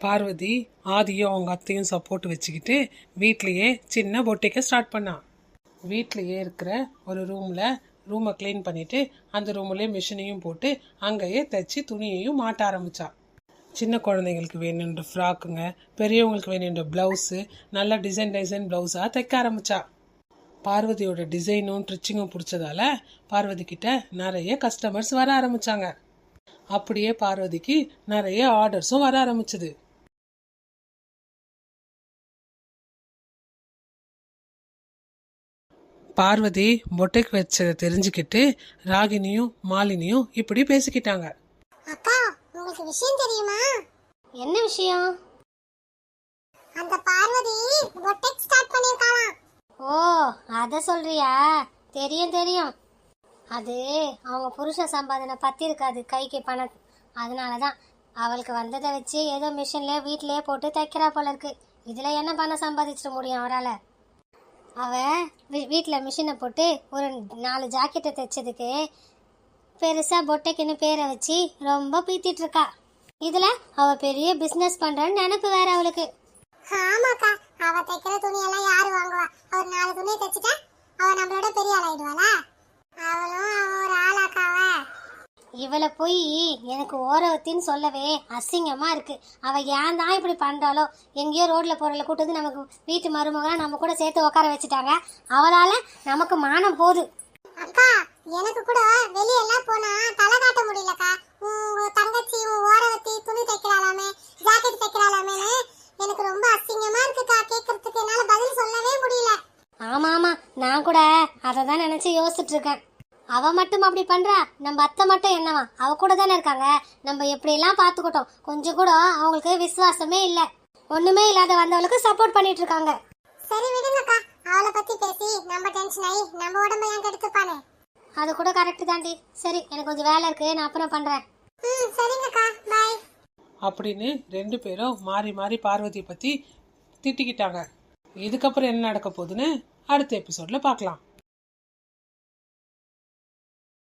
பார்வதி ஆதியும் அவங்க அத்தையும் சப்போர்ட் வச்சுக்கிட்டு வீட்லேயே சின்ன பொட்டிக்கை ஸ்டார்ட் பண்ணான் வீட்லேயே இருக்கிற ஒரு ரூமில் ரூமை க்ளீன் பண்ணிவிட்டு அந்த ரூம்லேயே மிஷினையும் போட்டு அங்கேயே தைச்சி துணியையும் மாட்ட ஆரம்பித்தான் சின்ன குழந்தைங்களுக்கு வேணுன்ற ஃப்ராக்குங்க பெரியவங்களுக்கு வேணுன்ற ப்ளவுஸு நல்ல டிசைன் டிசைன் ப்ளவுஸாக தைக்க ஆரம்பித்தா பார்வதியோட டிசைனும் ட்ரிச்சிங்கும் பிடிச்சதால பார்வதி கிட்ட நிறைய கஸ்டமர்ஸ் வர ஆரம்பித்தாங்க அப்படியே பார்வதிக்கு நிறைய ஆர்டர்ஸும் வர ஆரம்பிச்சது. பார்வதி பொட்டைக்கு வச்சதை தெரிஞ்சுக்கிட்டு ராகினியும் மாலினியும் இப்படி பேசிக்கிட்டாங்க. அக்கா உங்களுக்கு விஷயம் தெரியுமா? என்ன விஷயம்? அந்த பார்வதி பொட்டெக் ஸ்டார்ட் பண்ணிருக்காளாம் ஓ அதை சொல்றியா? தெரியும் தெரியும். அது அவங்க புருஷ சம்பாதனை பத்தி இருக்காது கைக்கு பணம். அதனால தான் அவளுக்கு வந்ததை வச்சு ஏதோ மிஷின்ல வீட்டிலேயே போட்டு தைக்கிறா போல இருக்கு. இதுல என்ன பணம் சம்பாதிச்சிட முடியும் அவரால்? அவன் வீ- மிஷினை போட்டு ஒரு நாலு ஜாக்கெட்டை தைச்சதுக்கு பெருசாக பொட்டைக்குன்னு பேரை வச்சு ரொம்ப பீத்திட்டு இருக்கா இதில் அவள் பெரிய பிஸ்னஸ் பண்ணுறன்னு நினப்பு வேற அவளுக்கு. ஆமாக்கா அவ தைக்கிற துணியெல்லாம் யார் வாங்குவா? ஒரு நாலு துணியை தைச்சிட்டா அவள் நம்மளோட பெரிய ஆளாயிடுவாளா? அவளும் இவளை போய் எனக்கு ஓரவத்தின்னு சொல்லவே அசிங்கமா இருக்கு. அவ ஏன் தான் இப்படி பண்றாளோ? எங்கேயோ ரோட்ல போறல கூட்டு வந்து நமக்கு வீட்டு மருமகளா நம்ம கூட சேர்த்து உட்கார வச்சுட்டாங்க. அவளால நமக்கு மானம் போகுது. அக்கா எனக்கு கூட வெளியெல்லாம் போனா தலை காட்ட முடியலக்கா. உங்க தங்கச்சி உன் ஓரவத்தி துணி தைக்கிறாளாமே ஜாக்கெட் தைக்கிறாளாமேன்னு எனக்கு ரொம்ப அசிங்கமா இருக்குக்கா. கேட்கறதுக்கு என்னால பதில் சொல்லவே முடியல. ஆமா ஆமா நான் கூட அதை தான் நினைச்சு யோசிச்சுட்டு இருக்கேன். அவ மட்டும் அப்படி பண்றா நம்ம அத்தை மட்டும் என்னவா? அவ கூட தானே இருக்காங்க. நம்ம எப்படியெல்லாம் பார்த்துக்கிட்டோம். கொஞ்சம் கூட அவங்களுக்கு விசுவாசமே இல்லை. ஒண்ணுமே இல்லாத வந்தவளுக்கு சப்போர்ட் பண்ணிட்டு இருக்காங்க. சரி விடுங்கக்கா. அவளை பத்தி பேசி நம்ம டென்ஷன் ஆகி நம்ம உடம்ப ஏன் கெடுத்துப்பானே? அது கூட கரெக்ட் தாண்டி. சரி எனக்கு கொஞ்சம் வேலை இருக்கு. நான் அப்புறம் பண்றேன். ம் சரிங்கக்கா. பாய் அப்படின்னு ரெண்டு பேரும் மாறி மாறி பார்வதி பத்தி திட்டிக்கிட்டாங்க. இதுக்கப்புறம் என்ன நடக்க போகுதுன்னு அடுத்த எபிசோட்ல பார்க்கலாம்.